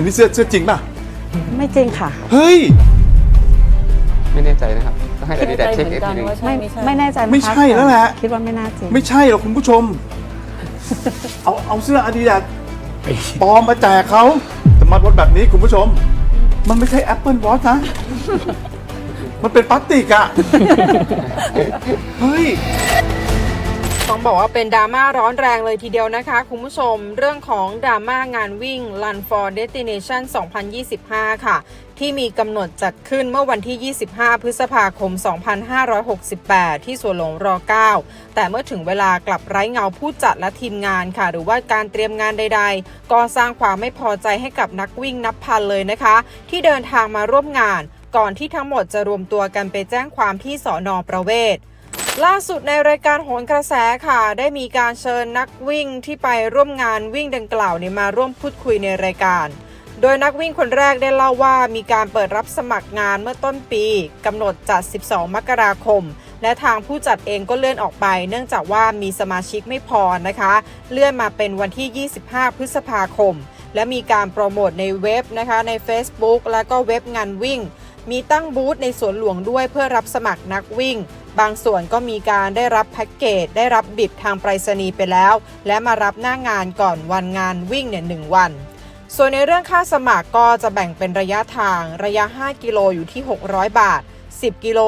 อันนี้เสื้อเสื้อจริงป่ะ ไม่จริงค่ะ เฮ้ย ไม่แน่ใจนะครับต้องให้ไม่ดีแน่แต่ใจเช็คเหมือีอกนกันทีหนึงว่าใช่ไม่ไม่ใช่ไม่แน่ใจไม่ใช่แล้วแหละ คิดว่าไม่น่าจริง ไม่ใช่หรอกคุณผู้ชม เอาเอาเสื้ออาดิดาสปลอมมาแจกเขาสมาร์ทวอทแบบนี้คุณผู้ชม มันไม่ใช่ Apple Watch นะ มันเป็นพลาสติกอะ เฮ้ย ต้องบอกว่าเป็นดราม่าร้อนแรงเลยทีเดียวนะคะ คุณผู้ชมเรื่องของดราม่างานวิ่ง Run for Destination 2025 ค่ะ ที่มีกำหนดจัดขึ้นเมื่อวันที่ 25 พฤษภาคม 2568 ที่สวนหลวงร 9 แต่เมื่อถึงเวลากลับไร้เงาผู้จัดและทีมงานค่ะ หรือว่าการเตรียมงานใด ๆ ก็สร้างความไม่พอใจให้กับนักวิ่งนับพันเลยนะคะ ที่เดินทางมาร่วมงาน ก่อนที่ทั้งหมดจะรวมตัวกันไปแจ้งความที่สอนอประเวศ ล่าสุดในรายการโหนกระแสค่ะ ได้มีการเชิญนักวิ่งที่ไปร่วมงานวิ่งดังกล่าวเนี่ยมาร่วมพูดคุยในรายการ โดยนักวิ่งคนแรกได้เล่าว่ามีการเปิดรับสมัครงานเมื่อต้นปีกำหนดจัด 12 มกราคม และทางผู้จัดเองก็เลื่อนออกไป เนื่องจากว่ามีสมาชิกไม่พอนะคะ เลื่อนมาเป็นวันที่ 25 พฤษภาคม และมีการโปรโมทในเว็บนะคะใน Facebook แล้วก็เว็บงานวิ่ง มีตั้งบูธในสวนหลวงด้วยเพื่อรับสมัครนักวิ่ง บางส่วนก็มีการได้รับแพ็กเกจได้รับบิบทางไปรษณีย์ไปแล้ว และมารับหน้างานก่อนวันงานวิ่งเนี่ยหนึ่งวัน ส่วนในเรื่องค่าสมัครก็จะแบ่งเป็นระยะทางระยะ 5 กิโลอยู่ที่ 600 บาท 10 กิโล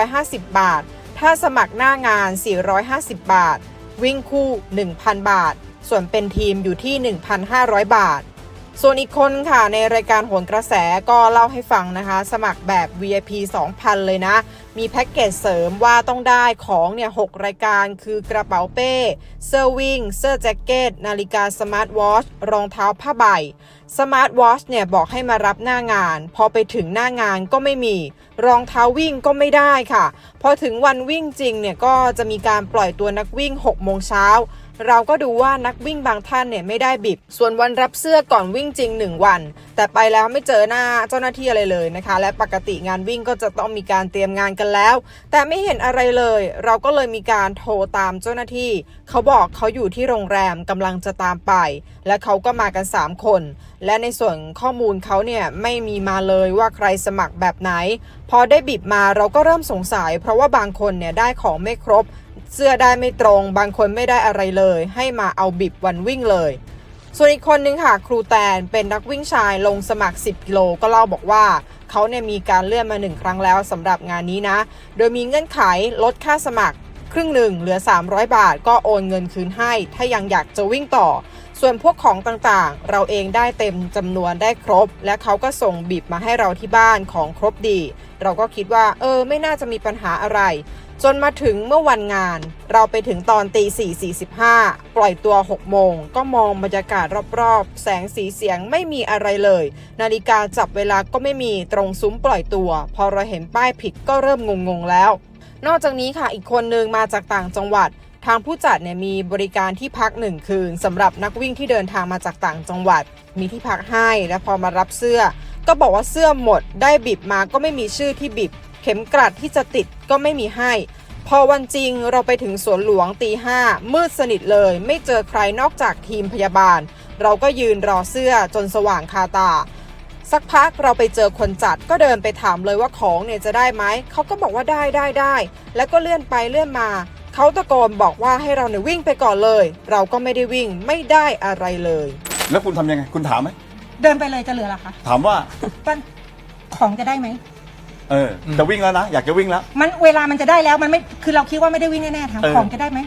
650 บาท ถ้าสมัครหน้างาน 450 บาท วิ่งคู่ 1,000 บาท ส่วนเป็นทีมอยู่ที่ 1,500 บาท ส่วนอีกคนค่ะในรายการโหนกระแสก็เล่าให้ฟังนะคะ สมัครแบบ VIP 2,000 เลยนะ มีแพ็กเกจเสริมว่าต้องได้ของเนี่ย6รายการคือกระเป๋าเป้ เสื้อวิ่ง เสื้อแจ็คเก็ต นาฬิกาสมาร์ทวอชรองเท้าผ้าใบ สมาร์ทวอชเนี่ยบอกให้มารับหน้างาน พอไปถึงหน้างานก็ไม่มี รองเท้าวิ่งก็ไม่ได้ค่ะ พอถึงวันวิ่งจริงเนี่ยก็จะมีการปล่อยตัวนักวิ่ง 6 โมงเช้า เราก็ดูว่านักวิ่งบางท่านเนี่ยไม่ได้บิบ ส่วนวันรับเสื้อก่อนวิ่งจริง 1 วัน แต่ไปแล้วไม่เจอหน้าเจ้าหน้าที่อะไรเลยนะคะ และปกติงานวิ่งก็จะต้องมีการเตรียมงานกันแล้ว แต่ไม่เห็นอะไรเลย เราก็เลยมีการโทรตามเจ้าหน้าที่ เขาบอกเขาอยู่ที่โรงแรมกำลังจะตามไป และเขาก็มากัน 3 คน และในส่วนข้อมูลเขาเนี่ยไม่มีมาเลยว่าใครสมัครแบบไหน พอได้บิบมาเราก็เริ่มสงสัย เพราะว่าบางคนเนี่ยได้ของไม่ครบ เสื้อได้ไม่ตรง บางคนไม่ได้อะไรเลย ให้มาเอาบิบวันวิ่งเลย ส่วนอีกคนนึงค่ะ ครูแตนเป็นนักวิ่งชายลงสมัคร 10 กิโลก็เล่าบอกว่า เขาเนี่ยมีการเลื่อนมาหนึ่งครั้งแล้วสำหรับงานนี้นะ โดยมีเงื่อนไขลดค่าสมัคร ครึ่งหนึ่งเหลือ 300 บาท ก็โอนเงินคืนให้ ถ้ายังอยากจะวิ่งต่อ ส่วนพวกของต่างๆ เราเองได้เต็มจำนวนได้ครบ และเขาก็ส่งบีบมาให้เราที่บ้านของครบดี เราก็คิดว่า เออ ไม่น่าจะมีปัญหาอะไร จนมาถึงเมื่อวันงาน เราไปถึงตอนตี4 45 ปล่อยตัว 6 โมง ก็มองบรรยากาศรอบๆ แสงสีเสียงไม่มีอะไรเลย นาฬิกาจับเวลาก็ไม่มีตรงซุ้มปล่อยตัว พอเราเห็นป้ายผิดก็เริ่มงงๆแล้ว นอกจากนี้ค่ะอีกคนนึงมาจากต่างจังหวัด ทางผู้จัดเนี่ยมีบริการที่พักหนึ่งคืนสำหรับนักวิ่งที่เดินทางมาจากต่างจังหวัด มีที่พักให้และพอมารับเสื้อ ก็บอกว่าเสื้อหมด ได้บิบมาก็ไม่มีชื่อที่บิบ เข็มกลัดที่จะติดก็ไม่มีให้ พอวันจริงเราไปถึงสวนหลวงตีห้ามืดสนิทเลย ไม่เจอใครนอกจากทีมพยาบาล เราก็ยืนรอเสื้อจนสว่างคาตา สักพักเราไปเจอคนจัดก็เดินไปถามเลยว่าของเนี่ยจะได้ไหมเขาก็บอกว่าได้ได้ได้แล้วก็เลื่อนไปเลื่อนมา เขาตะโกนบอกว่าให้เราเนี่ยวิ่งไปก่อนเลย เราก็ไม่ได้วิ่งไม่ได้อะไรเลย แล้วคุณทำยังไง คุณถามไหม เดินไปเลยจะเหลือเหรอคะถามว่าว่าของจะได้ไหม เออ จะวิ่งแล้วนะ อยากจะวิ่งแล้ว มันเวลามันจะได้แล้วมันไม่คือเราคิดว่าไม่ได้วิ่งแน่ๆถามเออ ของจะได้ไหม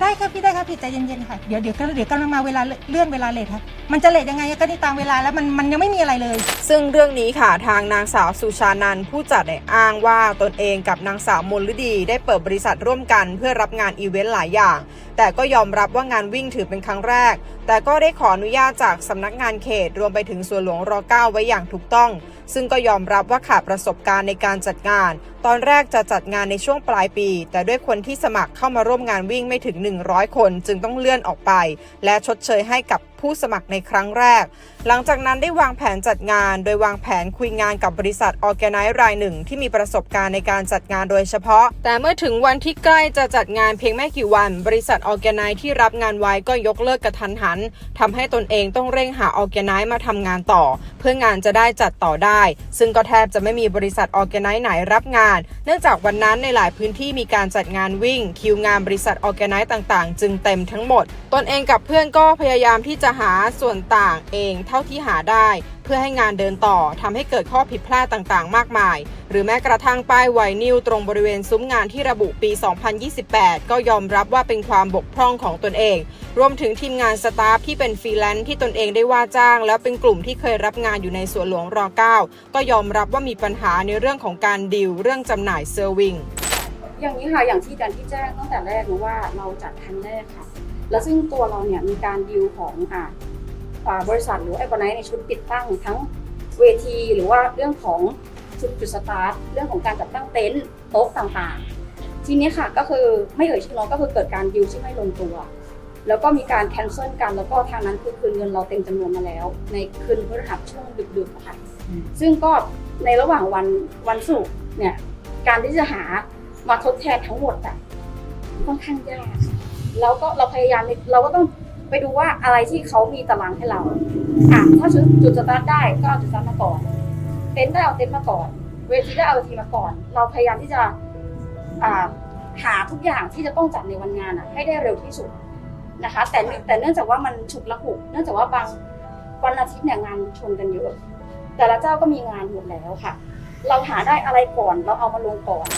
ได้ครับพี่ได้ครับพี่ใจเย็นๆค่ะเดี๋ยวเดี๋ยวก็เดี๋ยวกำลังมาเวลาเลื่อนเวลาเลทครับมันจะเลทยังไงก็นี่ตามเวลาแล้วมันมันยังไม่มีอะไรเลย ซึ่งเรื่องนี้ค่ะทางนางสาวสุชานันผู้จัดเนี่ยอ้างว่าตนเองกับนางสาวมนฤดี ได้เปิดบริษัทร่วมกัน เพื่อรับงานอีเวนต์หลายอย่าง แต่ก็ยอมรับว่างานวิ่งถือเป็นครั้งแรก แต่ก็ได้ขออนุญาตจากสำนักงานเขตรวมไปถึงส่วนหลวงร 9 ไว้อย่างถูกต้อง ซึ่งก็ยอมรับว่าขาดประสบการณ์ในการจัดงาน ตอนแรกจะจัดงานในช่วงปลายปี แต่ด้วยคนที่สมัครเข้ามาร่วมงานวิ่งไม่ถึง 100 คนจึงต้องเลื่อนออกไป และชดเชยให้กับผู้สมัครในครั้งแรก หลังจากนั้นได้วางแผนจัดงาน โดยวางแผนคุยงานกับบริษัทออแกไนซ์รายหนึ่ง ที่มีประสบการณ์ในการจัดงานโดยเฉพาะ แต่เมื่อถึงวันที่ใกล้จะจัดงานเพียงไม่กี่วัน บริษัทออแกไนซ์ที่รับงานไว้ก็ยกเลิกกระทันหันทำให้ตนเองต้องเร่งหาออแกไนซ์มาทำงานต่อ เพื่องานจะได้จัดต่อได้ ซึ่งก็แทบจะไม่มีบริษัทออแกไนซ์ไหนรับงาน เนื่องจากวันนั้นในหลายพื้นที่มีการจัดงานวิ่ง คิวงานบริษัทออแกไนซ์ต่างๆ จึงเต็มทั้งหมด ตนเองกับเพื่อนก็พยายามที่จะะหาส่วนต่างเองเท่าที่หาได้ เพื่อให้งานเดินต่อทำให้เกิดข้อผิดพลาดต่างๆ มากมาย หรือแม้กระทั่งป้ายไวนิลตรงบริเวณซุ้มงานที่ระบุปี 2028 ก็ยอมรับว่าเป็นความบกพร่องของตนเอง รวมถึงทีมงานสตาฟที่เป็นฟรีแลนซ์ที่ตนเองได้ว่าจ้าง แล้วเป็นกลุ่มที่เคยรับงานอยู่ในสวนหลวงร .9 ก็ยอมรับว่ามีปัญหาในเรื่องของการดีลเรื่องจำหน่ายเซอร์วิงอย่างนี้ค่ะอย่างที่ดันที่แจ้งตั้งแต่แรกนะว่าเราจัดครั้งแรกค่ะ แล้วซึ่งตัวเราเนี่ยมีการดีลของอ่าบริษัทหรือไอคอนไนในชุดติดตั้งทั้งเวทีหรือว่าเรื่องของชุดจุดสตาร์ทเรื่องของการจัดตั้งเต็นท์โต๊ะต่างๆ ทีนี้ค่ะก็คือไม่เอ่ยชื่อน้องก็คือเกิดการดีลที่ไม่ลงตัว แล้วก็มีการแคนเซิลกันแล้วก็ทางนั้นคือคืนเงินเราเต็มจำนวนมาแล้ว ในคืนพฤหัสช่วงดึกๆค่ะซึ่งก็ในระหว่างวันวันศุกร์เนี่ยการที่จะหามาทดแทนทั้งหมดอะค่อนข้างยาก แล้วก็เราพยายามเราก็ต้องไปดูว่าอะไรที่เขามีตารางให้เราอะถ้าจุดจุดสตาร์ทได้ก็เอาจุดสตาร์ทมาก่อนเต็นท์ได้เอาเต็นท์มาก่อน เวทีได้เอาเวทีมาก่อน เราพยายามที่จะอ่าหาทุกอย่างที่จะต้องจัดในวันงานอะให้ได้เร็วที่สุดนะคะ แต่แต่เนื่องจากว่ามันฉุกละหุกเนื่องจากว่าบางวันอาทิตย์เนี่ยงานชนกันเยอะแต่ละเจ้าก็มีงานหมดแล้วค่ะ เราหาได้อะไรก่อนเราเอามาลงก่อน